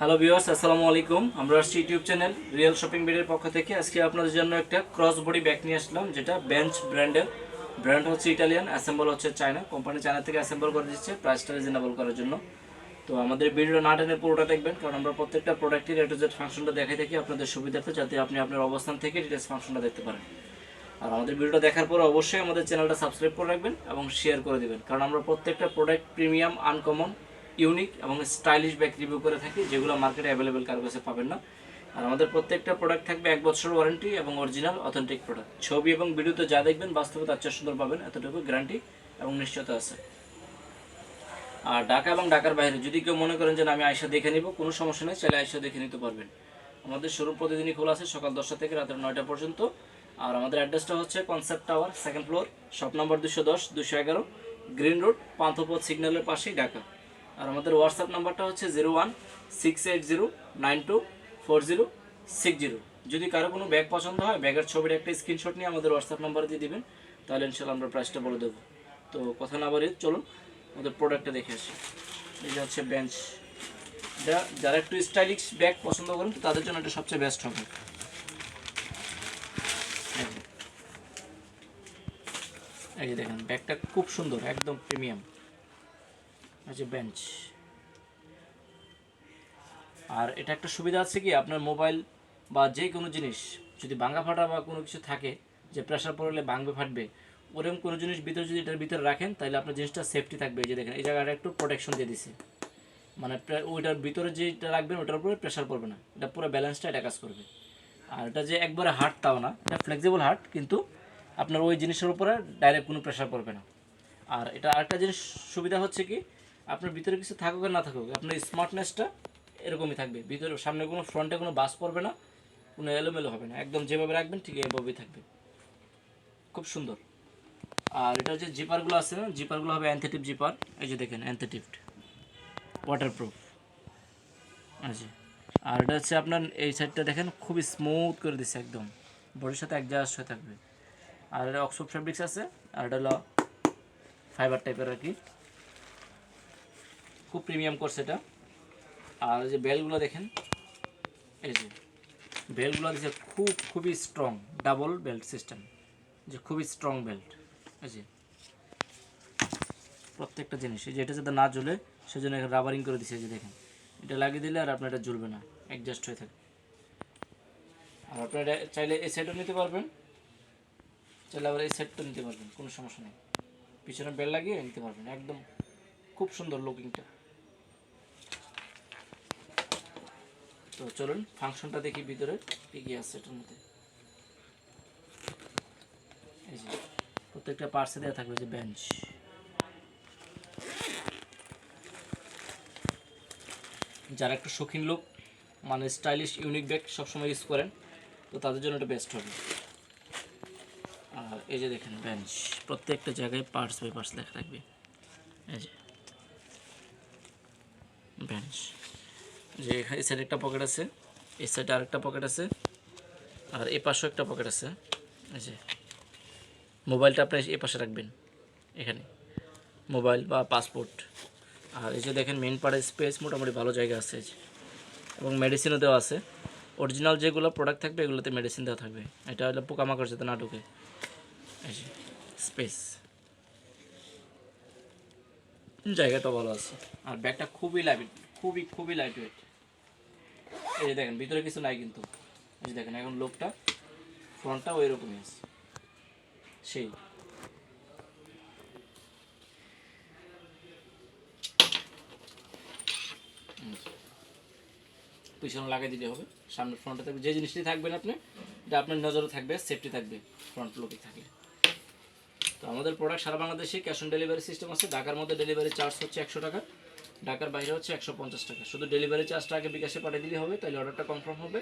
Hello viewers আসসালামু আলাইকুম। আমরা আসছি ইউটিউব চ্যানেল রিয়েল শপিং বেডের পক্ষ থেকে। আজকে আপনাদের জন্য একটা ক্রস বডি ব্যাগ নিয়ে আসলাম, যেটা বেঞ্চ ব্র্যান্ডের ব্র্যান্ড হচ্ছে ইটালিয়ান অ্যাসেম্বল হচ্ছে চায়না কোম্পানি চায়না থেকে অ্যাসেম্বল করে দিচ্ছে প্রাইসটা রিজনেবল করার জন্য। তো আমাদের ভিডিও না টেনে পুরোটা দেখবেন, কারণ আমরা প্রত্যেকটা প্রোডাক্টের এটু জেড ফাংশনটা দেখাই থাকি আপনাদের সুবিধার্থে, যাতে আপনি আপনার অবস্থান থেকে ডিটেলস ফাংশনটা দেখতে পারেন। আর আমাদের ভিডিওটা দেখার পর অবশ্যই আমাদের চ্যানেলটা সাবস্ক্রাইব করে রাখবেন এবং শেয়ার করে দিবেন, কারণ আমরা প্রত্যেকটা প্রোডাক্ট প্রিমিয়াম আনকমন ইউনিক এবং স্টাইলিশ ব্যাগ রিভিউ করে থাকি, যেগুলো মার্কেটে অ্যাভেলেবেল কারও কাছে পাবেন না। আর আমাদের প্রত্যেকটা প্রোডাক্ট থাকবে এক বছর ওয়ারেন্টি এবং অরিজিনাল অথেন্টিক প্রোডাক্ট ছবি এবং ভিডিওতে যা দেখবেন বাস্তবে তার চেয়ে সুন্দর পাবেন, এতটুকু গ্যারান্টি এবং নিশ্চয়তা আছে। আর ঢাকা এবং ঢাকার বাইরে, যদি কেউ মনে করেন যে আমি আয়সা দেখে নিব, কোনো সমস্যা নেই, চাইলে আয়সা দেখে নিতে পারবেন। আমাদের শোরুম প্রতিদিনই খোলা আছে, সকাল দশটা থেকে রাতের নয়টা পর্যন্ত। আর আমাদের অ্যাড্রেসটা হচ্ছে concept tower second floor shop number দুশো দশ দুশো এগারো গ্রিন রোড পান্থপথ সিগন্যালের পাশেই ঢাকা। আর আমাদের হোয়াটসঅ্যাপ নাম্বারটা হচ্ছে zero one six eight zero nine two four zero six zero যদি কারও কোনো ব্যাগ পছন্দ হয় ব্যাগের ছবির একটা স্ক্রিনশট নিয়ে আমাদের হোয়াটসঅ্যাপ নাম্বারে দিয়ে দিবেন, তাহলে ইনশাল্লাহ আমরা প্রাইসটা বলে দেবো। তো কথা না বাড়িয়ে চলুন, আমাদের প্রোডাক্টটা দেখে আসি। এই যে হচ্ছে বেঞ্চ এটা যারা একটু স্টাইলিশ ব্যাগ পছন্দ করেন, তো তাদের জন্য এটা সবচেয়ে বেস্ট হবে। যে। এই যে দেখেন ব্যাগটা খুব সুন্দর, একদম প্রিমিয়াম আছে বেঞ্চ আর এটা একটা সুবিধা আছে কি? আপনার মোবাইল বা যে কোনো জিনিস, যদি ভাঙা ফাটা বা কোনো কিছু থাকে, যে প্রেশার পড়লে ভাঙবে ফাটবে, ওরকম কোনো জিনিস ভিতরে যদি এটার ভিতরে রাখেন, তাহলে আপনার জিনিসটা সেফটি থাকবে। এই যে দেখেন, এই জায়গাটা একটু প্রোটেকশন দিয়ে দিছে। মানে ওইটার ভিতরে যেটা রাখবেন, ওটার উপরে প্রেশার পড়বে না। এটা পুরো ব্যালেন্সটা এটা কাজ করবে। আর এটা যে একবারে হার্ড তাও না, এটা ফ্লেক্সিবল হার্ড কিন্তু আপনার ওই জিনিসের উপরে ডাইরেক্ট কোনো প্রেশার পড়বে না। আর এটা আরেকটা জিনিস সুবিধা হচ্ছে কি? আপনার ভিতরে কিছু থাকুক আর না থাকুক, আপনার স্মার্টনেসটা এরকমই থাকবে। ভিতরে, সামনে কোনো ফ্রন্টে কোনো বাস পড়বে না, কোনো এলোমেলো হবে না। একদম যেভাবে রাখবেন, ঠিক এভাবেই থাকবে। খুব সুন্দর। আর এটা যে জিপারগুলো আছে না জিপারগুলো হবে অ্যান্থেটিভ জিপার এই যে দেখেন অ্যান্থেটিভড ওয়াটারপ্রুফ আচ্ছা আর এটা হচ্ছে আপনার, এই সাইডটা দেখেন, খুবই স্মুথ করে দিচ্ছে একদম। বডির সাথে অ্যাডজাস্ট হয়ে থাকবে। আর এটা অক্সফোর্ড ফ্যাব্রিক্স আছে, আর এটা হলো ফাইবার টাইপের আর কি। খুব প্রিমিয়াম করছে এটা। আর যে বেলগুলো দেখেন, এই যে বেল্টগুলো দিচ্ছে খুব, খুবই স্ট্রং ডাবল বেল্ট সিস্টেম যে খুবই স্ট্রং বেল্ট এই যে। প্রত্যেকটা জিনিস যে এটা যাতে না ঝুলে সেজন্য এখানে রাবারিং করে দিচ্ছে যে দেখেন। এটা লাগিয়ে দিলে আর আপনার এটা ঝুলবে না অ্যাডজাস্ট হয়ে থাকে। আর আপনার এটা চাইলে এই সাইডও নিতে পারবেন, চাইলে আবার এই সাইডটাও নিতে পারবেন, কোনো সমস্যা নেই। পিছনে বেল লাগিয়ে নিতে পারবেন, একদম খুব সুন্দর লুকিংটা তো চলুন ফাংশনটা দেখি ভিতরে। কি কি আছে এটার মধ্যে? এই যে, প্রত্যেকটা পার্সে দেওয়া থাকবে যে বেঞ্চ যারা একটু শৌখিন লোক মানে স্টাইলিশ ইউনিক ব্যাগ সবসময় ইউজ করেন, তো তাদের জন্য এটা বেস্ট হবে। আর এই যে দেখেন বেঞ্চ প্রত্যেকটা জায়গায় পার্টস বাই পার্টস লেখা থাকবে। এই যে বেঞ্চ যে এই সাইডে একটা পকেট আছে, এই সাইডে আরেকটা পকেট আছে, আর এই পাশেও একটা পকেট আছে। এই যে মোবাইলটা আপনি এই পাশে রাখবেন, এখানে। মোবাইল বা পাসপোর্ট আর এই যে দেখেন মেন পাড়ে স্পেস মোটামুটি ভালো জায়গা আছে এবং মেডিসিনও দেওয়া আছে। অরিজিনাল যেগুলো প্রোডাক্ট থাকবে, এগুলোতে মেডিসিন দেওয়া থাকবে। এটা হলো পোকামাকড় যাতে না ঢুকে। স্পেস জায়গাটা ভালো আছে। আর ব্যাগটা খুবই লাইট খুবই খুবই লাইট ওয়েট এই যে দেখেন, ভিতরে কিছু নাই কিন্তু। এই যে দেখেন, এখন লোকটা ফ্রন্টটা ওই রকমই আছে। সেই। পিছনে লাগিয়ে দিলে হবে। সামনে ফ্রন্টে থাকবে। যে জিনিসটি থাকবেন আপনি, এটা আপনার নজরে থাকবে সেফটি থাকবে ফ্রন্ট লোকে থাকলে। তো আমাদের প্রোডাক্ট সারা বাংলাদেশে ক্যাশ অন ডেলিভারি সিস্টেম আছে। ঢাকার মধ্যে ডেলিভারি চার্জ হচ্ছে একশো টাকা। ঢাকার বাইরে হচ্ছে একশো পঞ্চাশ টাকা। শুধু ডেলিভারি চার্জটা আগে বিকাশে পাঠিয়ে দিলে হবে, তাহলে অর্ডারটা কনফার্ম হবে।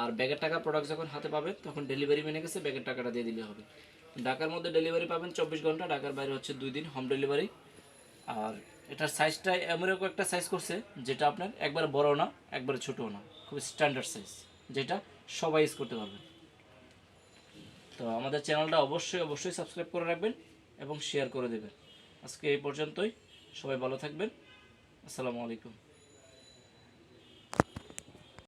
আর ব্যাগের টাকা প্রোডাক্ট যখন হাতে পাবে, তখন ডেলিভারি মেনে গেছে ব্যাগের টাকাটা দিয়ে দিলে হবে। ঢাকার মধ্যে ডেলিভারি পাবেন চব্বিশ ঘণ্টা, ঢাকার বাইরে হচ্ছে দুই দিন হোম ডেলিভারি আর এটার সাইজটা এমন একটা সাইজ করছে, যেটা আপনার একবার বড় না, একবারে ছোটও না খুব স্ট্যান্ডার্ড সাইজ যেটা সবাই ইউজ করতে পারবে তো আমাদের চ্যানেলটা অবশ্যই অবশ্যই সাবস্ক্রাইব করে রাখবেন এবং শেয়ার করে দেবেন। আজকে এই পর্যন্তই, সবাই ভালো থাকবেন। আসসালামু আলাইকুম।